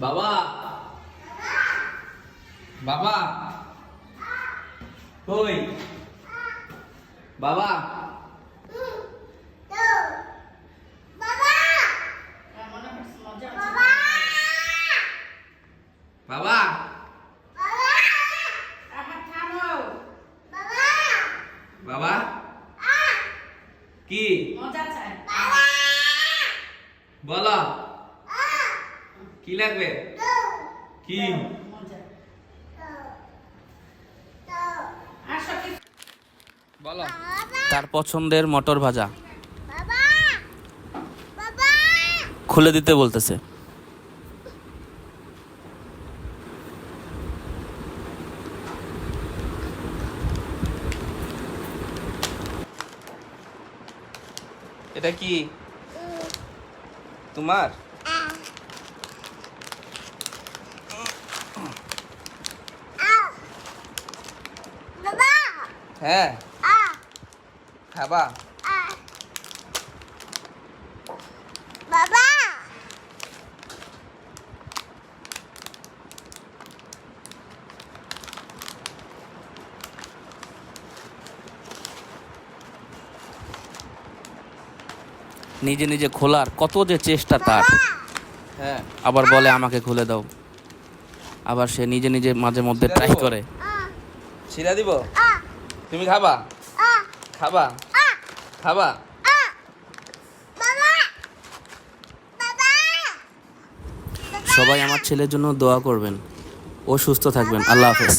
বাবা। বাবা। কই? বাবা। বাবা। বাবা। কি? বলো। কি লাগবে? কি? বলো। তার পছন্দের মটর ভাজা। খুলে দিতে বলতেছে। এটা কি? তোমার? হ্যাঁ। খাবা। বাবা। নিজে নিজে খোলার কত যে চেষ্টা তার। হ্যাঁ। আবার বলে আমাকে খুলে দাও। আবার সে নিজে নিজে মাঝে মধ্যে ট্রাই করে। ছিড়া দিব? তুমি খাবা? খাবা? খাবা? বাবা। বাবা। সবাই আমার ছেলের জন্য দোয়া করবেন। ও সুস্থ থাকবেন। আল্লাহ হাফেজ।